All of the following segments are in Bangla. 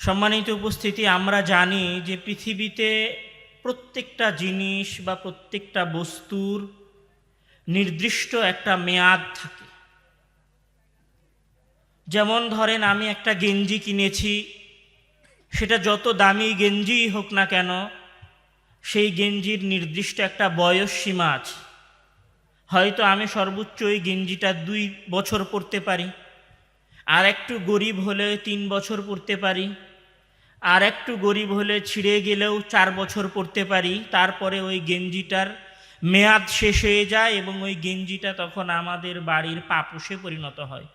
সম্মানিত উপস্থিতি, আমরা জানি যে পৃথিবীতে প্রত্যেকটা জিনিস বা প্রত্যেকটা বস্তুর নির্দিষ্ট একটা মেয়াদ থাকে। যেমন ধরেন, আমি একটা গেঞ্জি কিনেছি, সেটা যত দামি গেঞ্জিই হোক না কেন, সেই গেঞ্জির নির্দিষ্ট একটা বয়স সীমা আছে। হয়তো আমি সর্বোচ্চ ওই গেঞ্জিটা দুই বছর পরতে পারি, আর একটু গরিব হলে তিন বছর পড়তে পারি আর একটু গরিব হলে ছিঁড়ে গেলেও চার বছর পড়তে পারি। তারপরে ওই গেঞ্জিটার মেয়াদ শেষ হয়ে যায় এবং ওই গেঞ্জিটা তখন আমাদের বাড়ির পাপসে পরিণত হয়।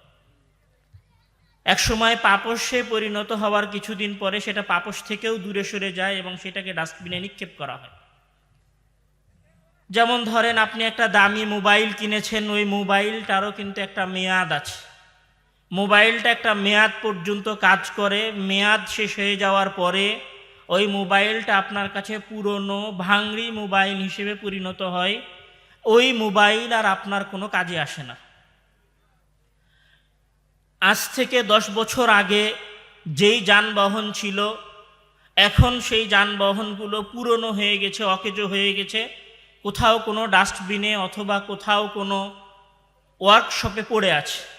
একসময় পাপসে পরিণত হওয়ার কিছুদিন পরে সেটা পাপস থেকেও দূরে সরে যায় এবং সেটাকে ডাস্টবিনে নিক্ষেপ করা হয়। যেমন ধরেন আপনি একটা দামি মোবাইল কিনেছেন, ওই মোবাইলটারও কিন্তু একটা মেয়াদ আছে। মোবাইলটা একটা মেয়াদ পর্যন্ত কাজ করে, মেয়াদ শেষ হয়ে যাওয়ার পরে ওই মোবাইলটা আপনার কাছে পুরনো, ভাঙড়ি মোবাইল হিসেবে পরিণত হয়। ওই মোবাইল আর আপনার কোনো কাজে আসে না। আজ থেকে দশ বছর আগে যেই যানবাহন ছিল, এখন সেই যানবাহনগুলো পুরনো হয়ে গেছে, অকেজো হয়ে গেছে। কোথাও কোনো ডাস্টবিনে অথবা কোথাও কোনো ওয়ার্কশপে পড়ে আছে।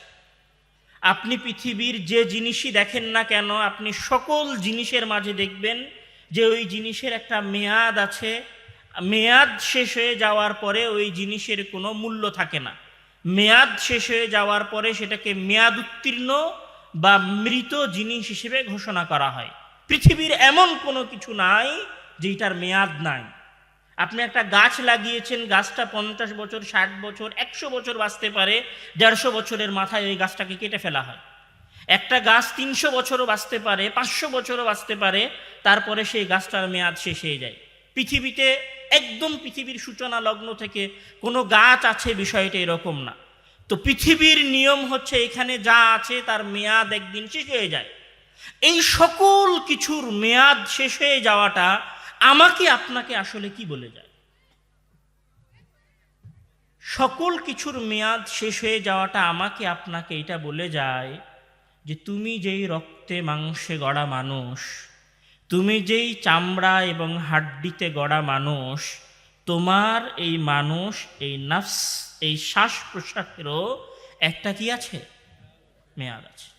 আপনি পৃথিবীর যে জিনিসই দেখেন না কেন, আপনি সকল জিনিসের মাঝে দেখবেন যে ওই জিনিসের একটা মেয়াদ আছে। মেয়াদ শেষ হয়ে যাওয়ার পরে ওই জিনিসের কোনো মূল্য থাকে না। মেয়াদ শেষ হয়ে যাওয়ার পরে সেটাকে মেয়াদ উত্তীর্ণ বা মৃত জিনিস হিসেবে ঘোষণা করা হয়। পৃথিবীর এমন কোনো কিছু নাই যেটার মেয়াদ নাই। আপনি একটা গাছ লাগিয়েছেন, গাছটা পঞ্চাশ বছর, ষাট বছর, একশো বছর বাঁচতে পারে, দেড়শো বছরের মাথায় ওই গাছটাকে কেটে ফেলা হয়। একটা গাছ তিনশো বছরও বাঁচতে পারে, পাঁচশো বছরও বাঁচতে পারে, তারপরে সেই গাছটার মেয়াদ শেষ হয়ে যায়। পৃথিবীতে একদম পৃথিবীর সূচনা লগ্ন থেকে কোনো গাছ আছে, বিষয়টা এরকম না। তো পৃথিবীর নিয়ম হচ্ছে এখানে যা আছে, তার মেয়াদ একদিন শেষ হয়ে যায়। এই সকল কিছুর মেয়াদ শেষ হয়ে যাওয়াটা আমাকে আপনাকে আসলে কি বলে যায়? সকল কিছুর মেয়াদ শেষ হয়ে যাওয়াটা আমাকে আপনাকে এটা বলে যায় যে তুমি যেই রক্তে মাংসে গড়া মানুষ, তুমি যেই চামড়া এবং হাড্ডিতে গড়া মানুষ, তোমার এই মানুষ, এই নফস, এই শ্বাস প্রশ্বাসেরও একটা কি আছে? মেয়াদ আছে।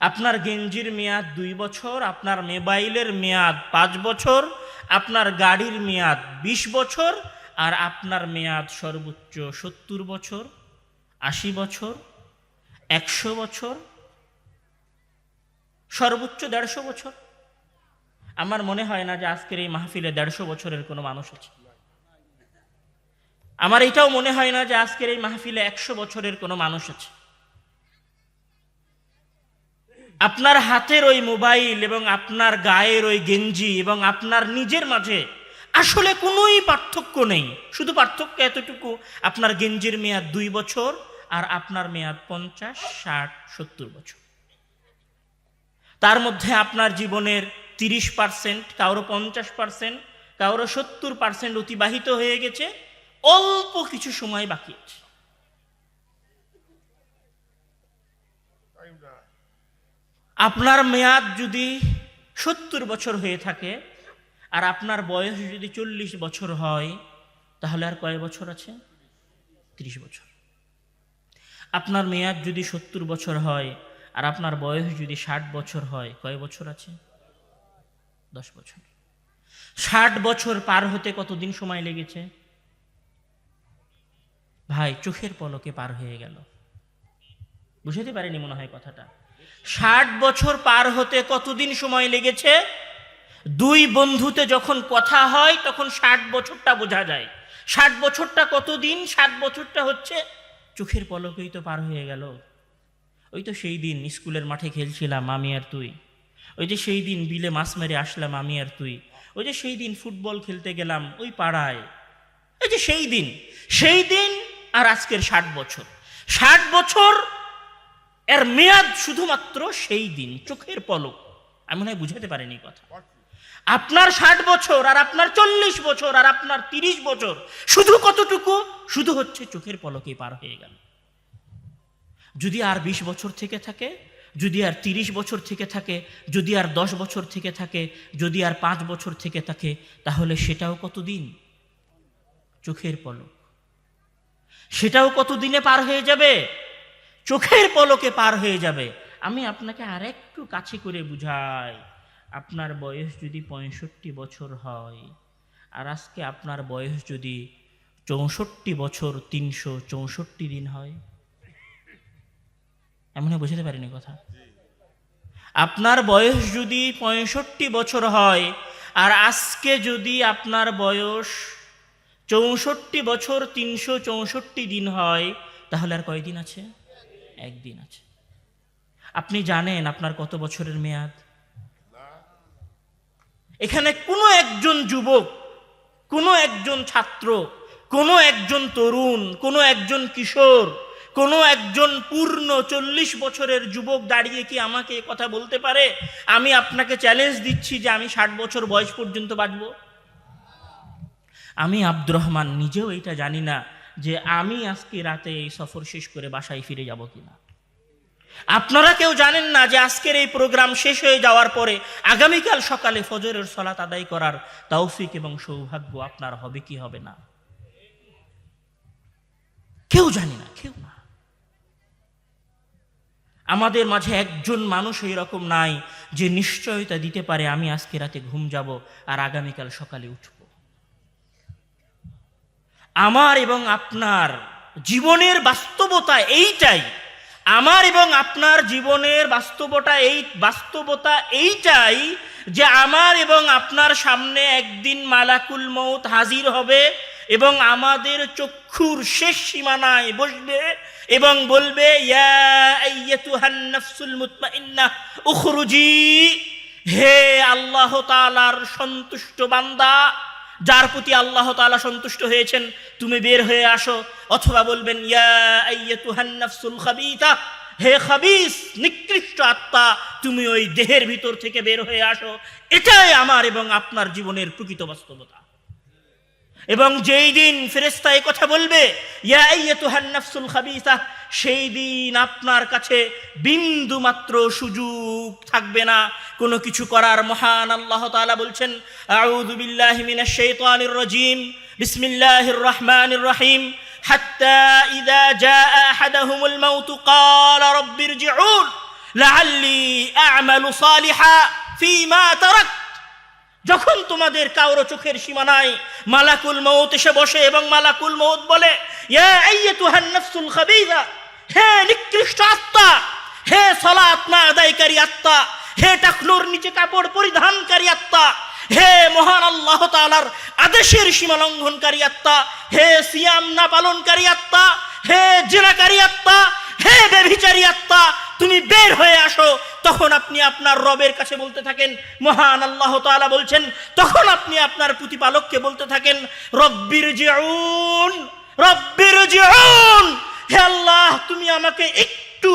আপনার গেঞ্জির মেয়াদ দুই বছর, আপনার মোবাইলের মেয়াদ পাঁচ বছর, আপনার গাড়ির মেয়াদ বিশ বছর, আর আপনার মেয়াদ সর্বোচ্চ সত্তর বছর, আশি বছর, একশো বছর, সর্বোচ্চ দেড়শো বছর। আমার মনে হয় না যে আজকের এই মাহফিলে দেড়শো বছরের কোনো মানুষ আছে। আমার এটাও মনে হয় না যে আজকের এই মাহফিলে একশো বছরের কোনো মানুষ আছে। আপনার হাতের ওই মোবাইল এবং আপনার গায়ের ওই গেঞ্জি এবং আপনার নিজের মাঝে আসলে কোনোই পার্থক্য নেই। শুধু পার্থক্য এতটুকু, আপনার গেঞ্জির মেয়াদ দুই বছর আর আপনার মেয়াদ পঞ্চাশ, ষাট, সত্তর বছর। তার মধ্যে আপনার জীবনের তিরিশ পার্সেন্ট কারও পঞ্চাশ পার্সেন্ট কারও সত্তর পার্সেন্ট অতিবাহিত হয়ে গেছে, অল্প কিছু সময় বাকি আছে। আপনার মেয়াদ যদি সত্তর বছর হয়ে থাকে আর আপনার বয়স যদি চল্লিশ বছর হয়, তাহলে আর কয় বছর আছে? ত্রিশ বছর। আপনার মেয়াদ যদি সত্তর বছর হয় আর আপনার বয়স যদি ষাট বছর হয়, কয় বছর আছে? দশ বছর। ষাট বছর পার হতে কতদিন সময় লেগেছে? ভাই, চোখের পলকে পার হয়ে গেল। বুঝতে পারেনি মনে হয় কথাটা। ষাট বছর পার হতে কতদিন সময় লেগেছে? দুই বন্ধুতে যখন কথা হয়, তখন ষাট বছরটা বোঝা যায়। ষাট বছরটা কতদিন? ষাট বছরটা হচ্ছে, চোখের পলকেই তো পার হয়ে গেল। ওই তো সেই দিন স্কুলের মাঠে খেলছিলাম আমি আর তুই। ওই যে সেই দিন বিলে মাছ মেরে আসলাম আমি আর তুই। ওই যে সেই দিন ফুটবল খেলতে গেলাম ওই পাড়ায়। ওই যে সেই দিন সেই দিন আর আজকের ষাট বছর। ষাট বছর এর মেয়াদ শুধুমাত্র সেই দিন, চোখের পলক। আমি মনে হয় বুঝাতে পারিনি কথা। আপনার ষাট বছর আর আপনার চল্লিশ বছর আর আপনার তিরিশ বছর, শুধু কতটুকু? শুধু হচ্ছে চোখের পলকে পার হয়ে গেল। যদি আর বিশ বছর থেকে থাকে, যদি আর তিরিশ বছর থেকে থাকে, যদি আর দশ বছর থেকে থাকে, যদি আর পাঁচ বছর থেকে থাকে, তাহলে সেটাও কতদিন? চোখের পলক। সেটাও কত দিনে পার হয়ে যাবে? চোখের পলকে পার হয়ে যাবে। আমি আপনাকে আরেকটু কাছে করে বুঝাই, আপনার বয়স যদি পঁয়ষট্টি বছর হয়, আর আজকে আপনার বয়স যদি চৌষট্টি বছর তিনশো চৌষট্টি দিন হয়। এমন বুঝতে পারিনি কথা? আপনার বয়স যদি পঁয়ষট্টি বছর হয়, আর আজকে যদি আপনার বয়স চৌষট্টি বছর তিনশো চৌষট্টি দিন হয়, তাহলে আর কয়দিন আছে? একদিন আছে। আপনি জানেন আপনার কত বছরের মেয়াদ? এখানে কোনো একজন যুবক, কোনো একজন ছাত্র, কোনো একজন তরুণ, কোনো একজন কিশোর, কোনো একজন পূর্ণ চল্লিশ বছরের যুবক দাঁড়িয়ে কি আমাকে কথা বলতে পারে? আমি আপনাকে চ্যালেঞ্জ দিচ্ছি যে আমি ষাট বছর বয়স পর্যন্ত বাঁচব। আমি আব্দুর রহমান, নিজেও এটা জানি না। যে আমি আজকে রাতে এই সফর শেষ করে বাসায় ফিরে যাব কিনা? আপনারা কেউ জানেন না যে আজকের এই প্রোগ্রাম শেষ হয়ে যাওয়ার পরে আগামীকাল সকালে ফজরের সলাত আদায় করার তৌফিক এবং সৌভাগ্য আপনার হবে কি হবে না? কেউ জানি না, কেউ না। আমাদের মাঝে একজন মানুষ এই রকম নাই যে নিশ্চয়তা দিতে পারে আমি আজকে রাতে ঘুম যাব আর আগামীকাল সকালে উঠব। আমার এবং আপনার জীবনের বাস্তবতা এইটাই। আমার এবং আপনার জীবনের বাস্তবতা এই, বাস্তবতা এইটাই যে আমার এবং আপনার সামনে একদিন মালাকুল মৌত হাজির হবে এবং আমাদের চক্ষুর শেষ সীমানায় বসবে এবং বলবে হে আল্লাহ তাআলার সন্তুষ্ট বান্দা। যার প্রতি আল্লাহ তাআলা সন্তুষ্ট হয়েছেন, তুমি বের হয়ে আসো অথবা বলবেন, ইয়া হে খাবিস, নিকৃষ্ট আত্মা, তুমি ওই দেহের ভিতর থেকে বের হয়ে আসো। এটাই আমার এবং আপনার জীবনের প্রকৃত বাস্তবতা। এবং যেই দিন ফেরেস্তা কথা বলবে, ইয়া আইয়াতুহান নাফসুল খাবিসা সেই দিন আপনার কাছে বিন্দু মাত্র সুযোগ থাকবে না কোনো কিছু করার মহান আল্লাহ তাআলা বলছেন আউযু বিল্লাহি মিনাশ শাইতানির রাজিম বিসমিল্লাহির রহমানির রহিম حتى إذا جاء أحدهم الموت قال رب ارجعون لعلي أعمل صالحا فيما تركت যখন তোমাদের কাউরো চোখের সীমানায় মালাকুল মৌত এসে বসে এবং মালাকুল মৌত বলে ইয়া আইয়াতুহান নাফসুল খাবিজা হে নিকৃষ্ট আত্মা, হে সালাত না আদায়কারী আত্মা, হে টাকনুর নিচে কাপড় পরিধানকারী আত্মা, হে মহান আল্লাহ তাআলার আদেশের সীমা লঙ্ঘনকারী আত্মা, হে সিয়াম না পালনকারী আত্মা, হে জিনাকারী আত্মা, হে বেভিচারী আত্মা, তুমি বের হয়ে আসো। তখন আপনি আপনার রবের কাছে বলতে থাকেন, মহান আল্লাহ তাআলা বলছেন, তখন আপনি আপনার প্রতিপালককে বলতে থাকেন রব্বির জিউন রব্বির জিউন আমাকে একটু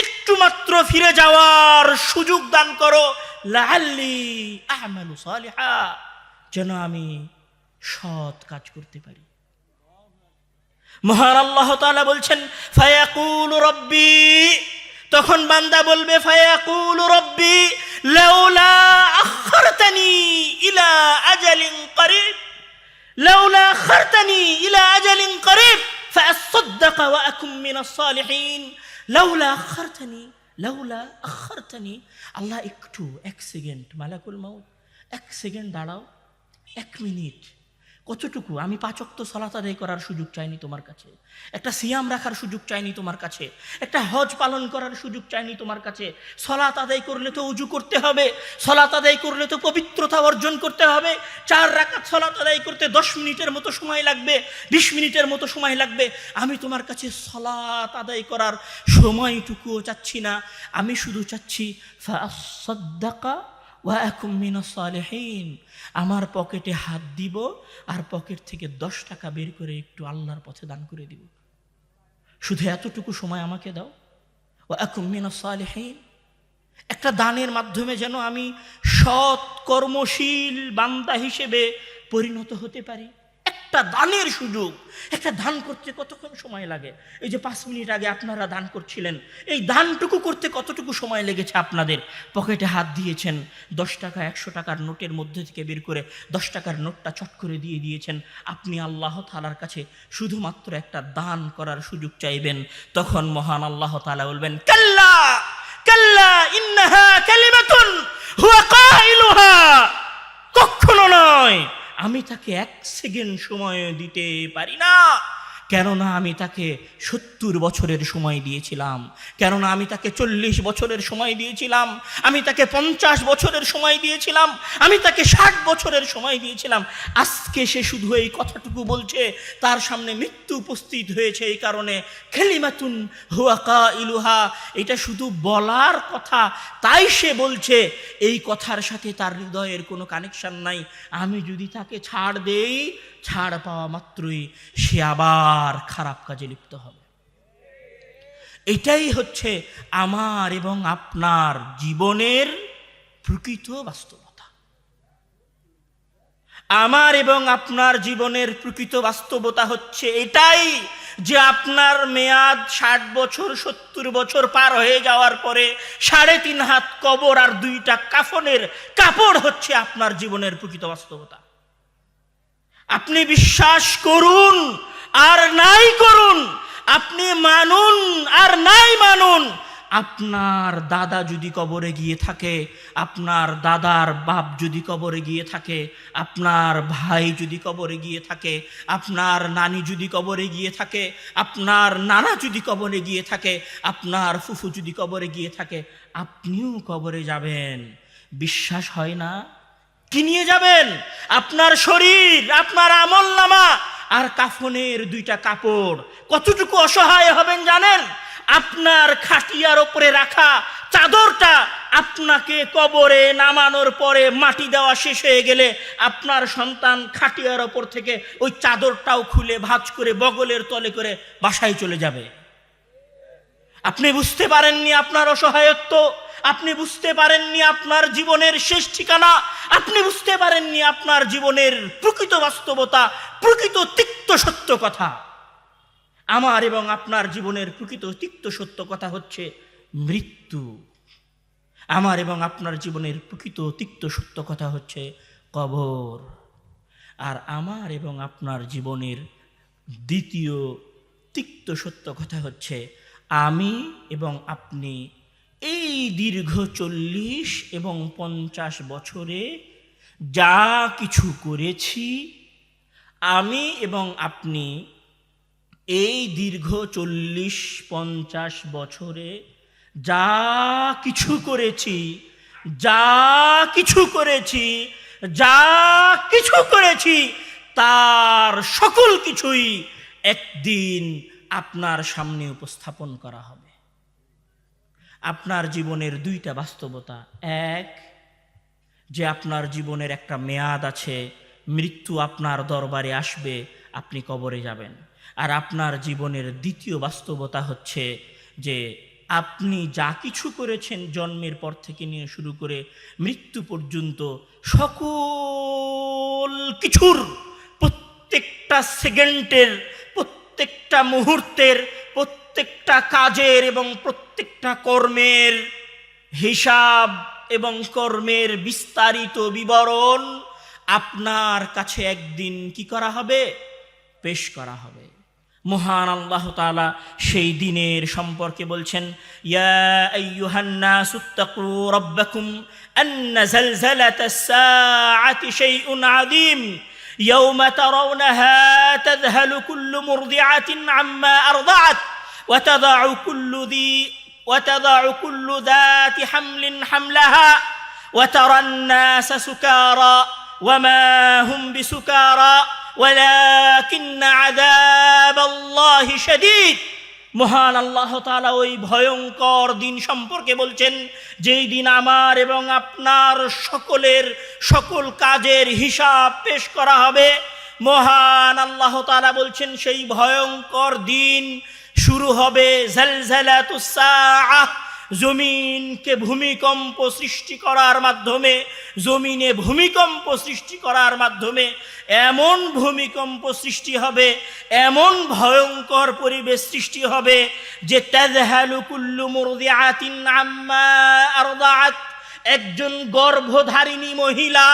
একটু মাত্র ফিরে যাওয়ার সুযোগ দান করো। যেন আমি সৎ কাজ করতে পারি। মহান আল্লাহ তাআলা বলছেন, ফায়াকুল রব্বি, তখন বান্দা বলবে, ফায়াকুল রব্বি, লাউলা আখরতানি ইলা আজালিন করিব, লাউলা আখরতানি ইলা আজালিন করিব। فأصدق وأكن من الصالحين লাউলা আখরতানি লাউলা আখরতানি আল্লাহ একটু এক সেকেন্ড মালাকুল মাউত এক সেকেন্ড দাঁড়াও এক মিনিট কতটুকু? আমি পাচক্ত সলাত আদায় করার সুযোগ চাইনি তোমার কাছে। একটা সিয়াম রাখার সুযোগ চাইনি তোমার কাছে। একটা হজ পালন করার সুযোগ চাইনি তোমার কাছে। সলাত আদায় করলে তো উজু করতে হবে। সলাত আদায় করলে তো পবিত্রতা অর্জন করতে হবে। চার রাকাত সলাত আদায় করতে দশ মিনিটের মতো সময় লাগবে, বিশ মিনিটের মতো সময় লাগবে। আমি তোমার কাছে সলাত আদায় করার সময়টুকুও চাচ্ছি না। আমি শুধু চাচ্ছি ফাসাদ্দাকা ওয়াকুম মিনাস সালেহীন। আমার পকেটে হাত দিব আর পকেট থেকে দশ টাকা বের করে একটু আল্লাহর পথে দান করে দিব। শুধু এতটুকু সময় আমাকে দাও। ওয়াকুম মিনাস সালেহীন। একটা দানের মাধ্যমে যেন আমি সৎ কর্মশীল বান্দা হিসেবে পরিণত হতে পারি। একটা দানের সুযোগ। একটা দান করতে কতক্ষণ সময় লাগে? এই যে পাঁচ মিনিট আগে আপনারা দান করছিলেন, এই দানটুকু করতে কতটুকু সময় লেগেছে আপনাদের? পকেটে হাত দিয়েছেন, দশ টাকা, একশো টাকার নোটের মধ্যে থেকে বের করে দশ টাকার নোটটা চট করে দিয়ে দিয়েছেন। আপনি আল্লাহ তালার কাছে শুধুমাত্র একটা দান করার সুযোগ চাইবেন। তখন মহান আল্লাহ তালা বলবেন, কাল্লা কাল্লা, ইন্নাহা কালিমাতুন, হুয়া কাইলুহা। কখনো নয়। আমি তাকে এক সেকেন্ড সময় দিতে পারি না। কেননা আমি তাকে সত্তর বছরের সময় দিয়েছিলাম। কেননা আমি তাকে চল্লিশ বছরের সময় দিয়েছিলাম। আমি তাকে পঞ্চাশ বছরের সময় দিয়েছিলাম। আমি তাকে ষাট বছরের সময় দিয়েছিলাম। আজকে সে শুধু এই কথাটুকু বলছে, তার সামনে মৃত্যু উপস্থিত হয়েছে এই কারণে। খেলিমাতুন হুয়াকা ইলুহা এটা শুধু বলার কথা, তাই সে বলছে, এই কথার সাথে তার হৃদয়ের কোনো কানেকশন নাই। আমি যদি তাকে ছাড় দেই ছাড় পাওয়া মাত্রই সে আবার খারাপ কাজে লিপ্ত হবে। এটাই হচ্ছে আমার এবং আপনার জীবনের প্রকৃত বাস্তবতা। আমার এবং আপনার জীবনের প্রকৃত বাস্তবতা হচ্ছে এটাই যে আপনার মেয়াদ ষাট বছর, সত্তর বছর পার হয়ে যাওয়ার পরে সাড়ে তিন হাত কবর আর দুইটা কাফনের কাপড় হচ্ছে আপনার জীবনের প্রকৃত বাস্তবতা। আপনি বিশ্বাস করুন আর নাই করুন। আপনি মানুন আর নাই মানুন। আপনার দাদা যদি কবরে গিয়ে থাকে, আপনার দাদার বাপ যদি কবরে গিয়ে থাকে, আপনার ভাই যদি কবরে গিয়ে থাকে, আপনার নানি যদি কবরে গিয়ে থাকে, আপনার নানা যদি কবরে গিয়ে থাকে, আপনার ফুফু যদি কবরে গিয়ে থাকে, আপনিও কবরে যাবেন। বিশ্বাস হয় না? কি নিয়ে যাবেন? আপনার শরীর, আপনার আমল নামা আর কাফনের দুইটা কাপড়। কতটুকু অসহায় হবেন জানেন? আপনার খাটিয়ার ওপরে রাখা চাদরটা আপনাকে কবরে নামানোর পরে মাটি দেওয়া শেষ হয়ে গেলে আপনার সন্তান খাটিয়ার ওপর থেকে ওই চাদরটাও খুলে ভাঁজ করে বগলের তলে করে বাসায় চলে যাবে। আপনি বুঝতে পারেননি আপনার অসহায়ত্ব? আপনি বুঝতে পারেননি আপনার জীবনের শেষ ঠিকানা, আপনি বুঝতে পারেননি আপনার জীবনের প্রকৃত বাস্তবতা, প্রকৃত তিক্ত সত্য কথা। আমার এবং আপনার জীবনের প্রকৃত তিক্ত সত্য কথা হচ্ছে মৃত্যু। আমার এবং আপনার জীবনের প্রকৃত তিক্ত সত্য কথা হচ্ছে কবর। আর আমার এবং আপনার জীবনের দ্বিতীয় তিক্ত সত্য কথা হচ্ছে আমি এবং আপনি এই দীর্ঘ চল্লিশ এবং পঞ্চাশ বছরে যা কিছু করেছি, আমি এবং আপনি এই দীর্ঘ চল্লিশ, পঞ্চাশ বছরে যা কিছু করেছি, যা কিছু করেছি, যা কিছু করেছি, তার সকল কিছুই একদিন আপনার সামনে উপস্থাপন করা হবে। আপনার জীবনের দুইটা বাস্তবতা। এক, যে আপনার জীবনের একটা মেয়াদ আছে, মৃত্যু আপনার দরবারে আসবে, আপনি কবরে যাবেন। আর আপনার জীবনের দ্বিতীয় বাস্তবতা হচ্ছে যে আপনি যা কিছু করেছেন জন্মের পর থেকে নিয়ে শুরু করে মৃত্যু পর্যন্ত সকল কিছুর প্রত্যেকটা সেকেন্ডের, প্রত্যেকটা মুহূর্তের প্রত্যেকটা কাজের এবং প্রত্যেকটা কর্মের হিসাব এবং কর্মের বিস্তারিত বিবরণ আপনার কাছে একদিন কি করা হবে পেশ করা হবে মহান আল্লাহ তাআলা সেই দিনের সম্পর্কে বলছেন ইয়া আইয়ুহান নাসু তাকু রাব্বাকুম আন্না জালজালাতাস সাআতি শাইউন আযীম يوم ترونها تذهل كل مرضعة عما أرضعت وتضع كل ذي وتضع كل ذات حمل حملها وترى الناس سكارى وما هم بسكارى ولكن عذاب الله شديد মহান আল্লাহ তাআলা ওই ভয়ঙ্কর দিন সম্পর্কে বলছেন যেই দিন আমার এবং আপনার সকলের সকল কাজের হিসাব পেশ করা হবে মহান আল্লাহ তাআলা বলছেন সেই ভয়ঙ্কর দিন শুরু হবে জমিনকে ভূমিকম্প সৃষ্টি করার মাধ্যমে, জমিনে ভূমিকম্প সৃষ্টি করার মাধ্যমে এমন ভূমিকম্প সৃষ্টি হবে, এমন ভয়ঙ্কর পরিবেশ সৃষ্টি হবে যে তাজহালু কুল্লু মুরদিআতিন একজন গর্ভধারিণী মহিলা,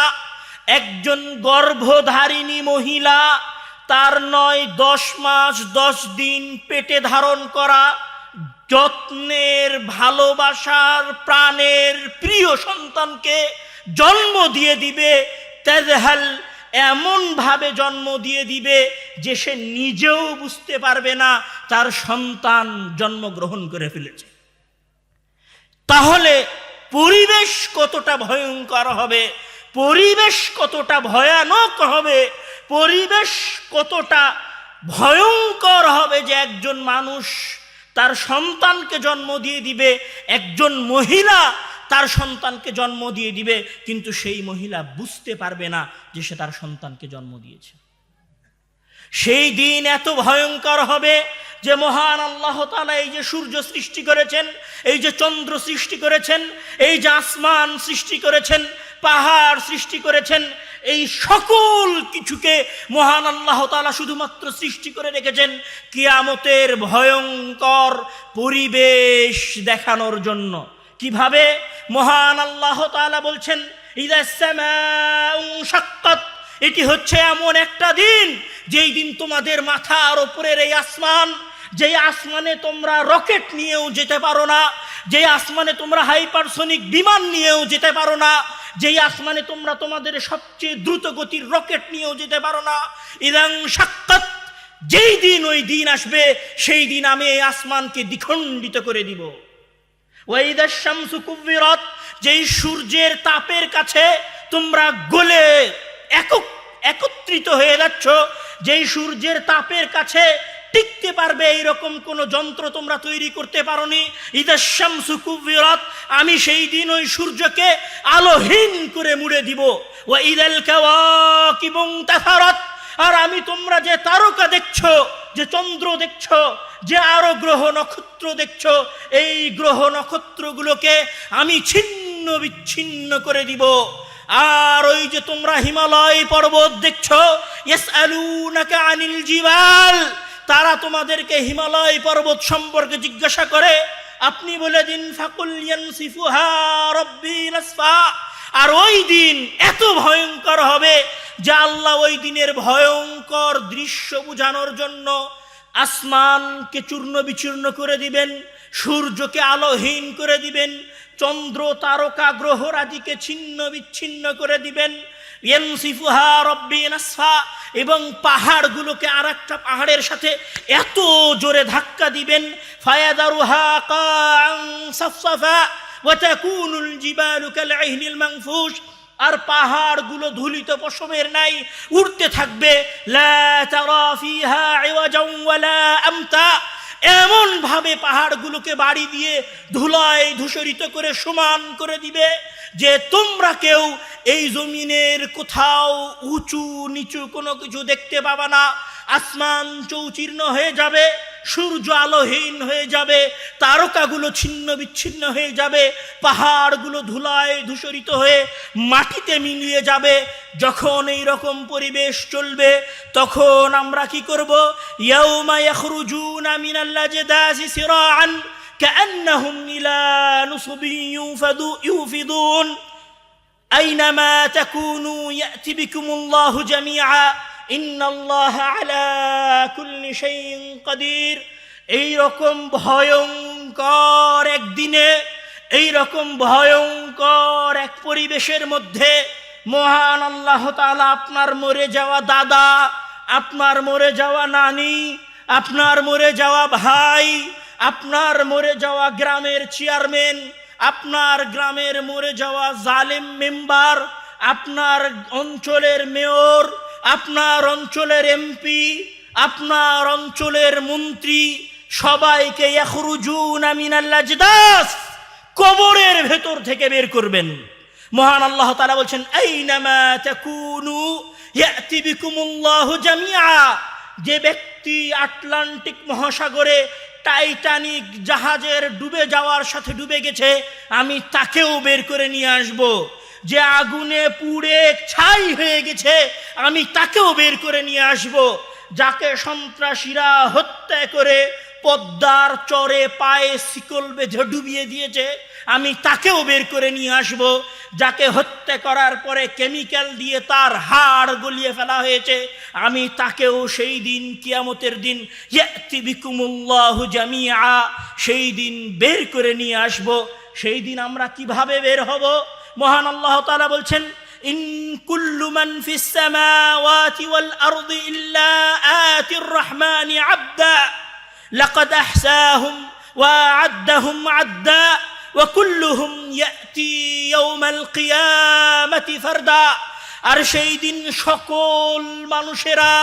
একজন গর্ভধারিণী মহিলা তার নয়, দশ মাস, দশ দিন পেটে ধারণ করা যত্নের, ভালোবাসার, প্রাণের প্রিয় সন্তানকে জন্ম দিয়ে দিবে, তেজহাল এমন ভাবে জন্ম দিয়ে দিবে যে সে নিজেও বুঝতে পারবে না তার সন্তান জন্মগ্রহণ করে ফেলেছে। তাহলে পরিবেশ কতটা ভয়ঙ্কর হবে, পরিবেশ কতটা ভয়ানক হবে পরিবেশ কতটা ভয়ঙ্কর হবে যে একজন মানুষ তার সন্তানকে জন্ম দিয়ে দিবে, একজন মহিলা তার সন্তানকে জন্ম দিয়ে দিবে, কিন্তু সেই মহিলা বুঝতে পারবে না যে সে তার সন্তানকে জন্ম দিয়েছে। সেই দিন এত ভয়ঙ্কর হবে যে মহান আল্লাহ তাআলা এই যে সূর্য সৃষ্টি করেছেন, এই যে চন্দ্র সৃষ্টি করেছেন, এই যে আসমান সৃষ্টি করেছেন, পাহাড় সৃষ্টি করেছেন এই সকল কিছুকে মহান আল্লাহ তাআলা শুধুমাত্র সৃষ্টি করে রেখেছেন কিয়ামতের ভয়ঙ্কর পরিবেশ দেখানোর জন্য। কীভাবে? মহান আল্লাহ তাআলা বলছেন এটি হচ্ছে এমন একটা দিন যেই দিন তোমাদের মাথার ওপরের এই আসমান যেই আসমানে তোমরা রকেট নিয়েও যেতে পারো না, যেই আসমানে তোমরা হাইপারসনিক বিমান নিয়েও যেতে পারো না, যেই আসমানে তোমরা তোমাদের সবচেয়ে দ্রুত গতির রকেট নিয়েও যেতে পারো না, ইদাং সাক্ষাৎ যেই দিন ওই দিন আসবে, সেই দিন আমি এই আসমানকে দ্বিখণ্ডিত করে দিব। ওয়াইদার শামসু কুব্বিরত, যেই সূর্যের তাপের কাছে তোমরা গলে একক, একত্রিত হয়ে যাচ্ছ, যেই সূর্যের তাপের কাছে টিকতে পারবে, এইরকম কোন যন্ত্র তোমরা তৈরি করতে পারোনি। ইদার শামসু কুব্বিরত, আমি সেই দিন ওই সূর্যকে আলোহীন করে মুড়ে দিব। ও ইদাল কাওয়াকিবুং তাফারাত আর আমি তোমরা যে তারকা দেখছ, যে চন্দ্র দেখছ, যে আরও গ্রহ নক্ষত্র দেখছ, এই গ্রহ নক্ষত্রগুলোকে আমি ছিন্ন বিচ্ছিন্ন করে দিব। আর ওই যে তোমরা হিমালয় পর্বত দেখছ আনিল জিবাল তারা তোমাদেরকে হিমালয় পর্বত সম্পর্কে জিজ্ঞাসা করে, আপনি বলে দিন আর ওই দিন এত ভয়ঙ্কর হবে যে আল্লাহ ওই দিনের ভয়ঙ্কর দৃশ্য বোঝানোর জন্য আসমানকে চূর্ণ বিচূর্ণ করে দিবেন, সূর্যকে আলোহীন করে দিবেন, চন্দ্র তারকা গ্রহরাজিকে ছিন্ন বিচ্ছিন্ন করে দিবেন। এবং পাহাড়গুলোকে আর একটা পাহাড়ের সাথে এত জোরে ধাক্কা দিবেন। ফায়াদারুহা কাফসাফা ওয়াতাকুনুল মাংফুশ। আর পাহাড়গুলো ধুলিত পশমের নাই, উড়তে থাকবে। এমন ভাবে পাহাড়গুলোকে বাড়ি দিয়ে ধুলায় ধূসরিত করে সমান করে দিবে যে তোমরা কেউ এই জমিনের কোথাও উঁচু নিচু কোনো কিছু দেখতে পাবা না। আসমান চৌচির্ণ হয়ে যাবে, সূর্য আলোহীন হয়ে যাবে, তারকাগুলো ছিন্ন বিচ্ছিন্ন হয়ে যাবে, পাহাড়গুলো ধুলায় ধূসরিত হয়ে মাটিতে মিলিয়ে যাবে। যখন এই রকম পরিবেশ চলবে, তখন আমরা কি করব? ইয়াউমা ইয়াখরুজুনা মিনাল আজদাসি সিরাআন, কাআন্নাহুম ইলা নুসবিন ইউফাদু ইউফিদুন আইনামা তাকুনু ইয়াতি বিকুমুল্লাহু জামিআ ইন্নাল্লাহ আলা কুল্লি শাইইন কাদির এই রকম ভয়ঙ্কর একদিনে এই রকম ভয়ঙ্কর এক পরিবেশের মধ্যে মহান আল্লাহ তাআলা আপনার মরে যাওয়া দাদা, আপনার মরে যাওয়া নানি, আপনার মরে যাওয়া ভাই, আপনার মরে যাওয়া গ্রামের চেয়ারম্যান আপনার গ্রামের মরে যাওয়া জালেম মেম্বার, আপনার অঞ্চলের মেয়র, আপনার অঞ্চলের এমপি, আপনার অঞ্চলের মন্ত্রী, সবাইকে কবরের ভেতর থেকে বের করবেন। মহান আল্লাহ তাআলা বলছেন জামিআ। যে ব্যক্তি আটলান্টিক মহাসাগরে টাইটানিক জাহাজের ডুবে যাওয়ার সাথে ডুবে গেছে, আমি তাকেও বের করে নিয়ে আসব। যে আগুনে পুড়ে ছাই হয়ে গেছে, আমি তাকেও বের করে নিয়ে আসব। যাকে সন্ত্রাসীরা হত্যা করে পদ্মার চরে পায়ে শিকল বেঁধে ডুবিয়ে দিয়েছে। আমি তাকেও বের করে নিয়ে আসব, যাকে হত্যা করার পরে কেমিক্যাল দিয়ে তার হাড় গলিয়ে ফেলা হয়েছে। আমি তাকেও সেই দিন, কিয়ামতের দিন জামিয়া সেই দিন বের করে নিয়ে আসব। সেই দিন আমরা কীভাবে বের হব? মহান আল্লাহ তাআলা বলছেন, ইন কুল্লু মান ওয়াল আরদি ইল্লা আতির রহমানি আবদা। لقد احساهم واعدهم عدا وكلهم ياتي يوم القيامه فردا আর সেই দিন সকল মানুষেরা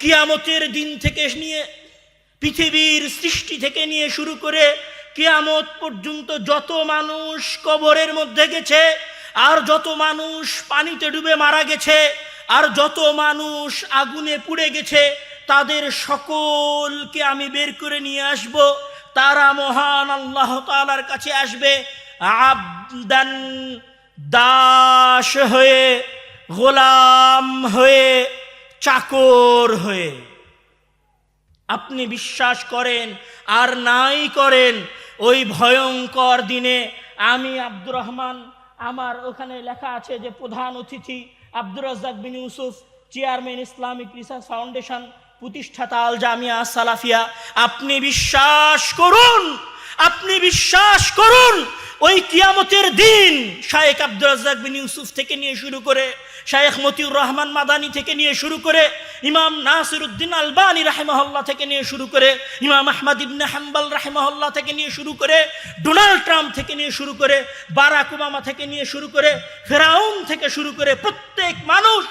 কিয়ামতের দিন থেকে নিয়ে পৃথিবীর সৃষ্টি থেকে নিয়ে শুরু করে কিয়ামত পর্যন্ত যত মানুষ কবরের মধ্যে গেছে আর যত মানুষ পানিতে ডুবে মারা গেছে আর যত মানুষ আগুনে পুড়ে গেছে তাদের সকলকে আমি বের করে নিয়ে আসব। তারা মহান আল্লাহ তালার কাছে আসবে। আবদান দাস হয়ে, গোলাম হয়ে, চাকর হয়ে। আপনি বিশ্বাস করেন আর নাই করেন, ওই ভয়ঙ্কর দিনে আমি আব্দুর রহমান, আমার ওখানে লেখা আছে যে প্রধান অতিথি Abdur Razzak bin Yusuf, chairman Islamic research foundation প্রতিষ্ঠাতা আল জামিয়া সালাফিয়া, আপনি বিশ্বাস করুন, আপনি বিশ্বাস করুন, ওই কিয়ামতের দিন শায়েখ আব্দুর রাজ্জাক বিন ইউসুফ থেকে নিয়ে শুরু করে, শায়েখ মতিউর রহমান মাদানি থেকে নিয়ে শুরু করে, ইমাম নাসির উদ্দিন আলবানী রাহেমহল্লা থেকে নিয়ে শুরু করে, ইমাম আহমদ ইবনে হাম্বাল রাহেমহল্লা থেকে নিয়ে শুরু করে, ডোনাল্ড ট্রাম্প থেকে নিয়ে শুরু করে, বারাক ওবামা থেকে নিয়ে শুরু করে, ফেরাউন থেকে শুরু করে প্রত্যেক মানুষ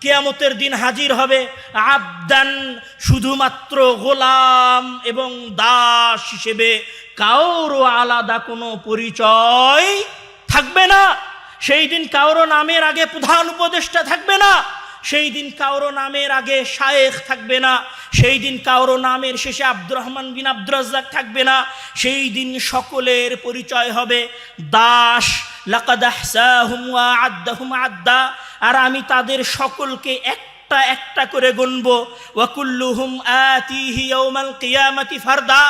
কেয়ামতের দিন হাজির হবে আবদান শুধুমাত্র গোলাম এবং দাস হিসেবে। কারও আলাদা কোনো পরিচয় থাকবে না। সেই দিন কারও নামের আগে প্রধান উপদেষ্টা থাকবে না। সেই দিন কারও নামের আগে শায়েখ থাকবে না। সেই দিন কারও নামের শেষে আব্দুর রহমান বিন আব্দুর রাজ্জাক থাকবে না। সেই দিন সকলের পরিচয় হবে দাস। লাকাদ আহসাহুম ওয়া আদ্দাহুম আদ্দা। আর আমি তাদের সকলকে একটা একটা করে গুনবো। ওয়াকুল্লুহুম আতিহি ইয়াউমাল কিয়ামাতি ফারদা।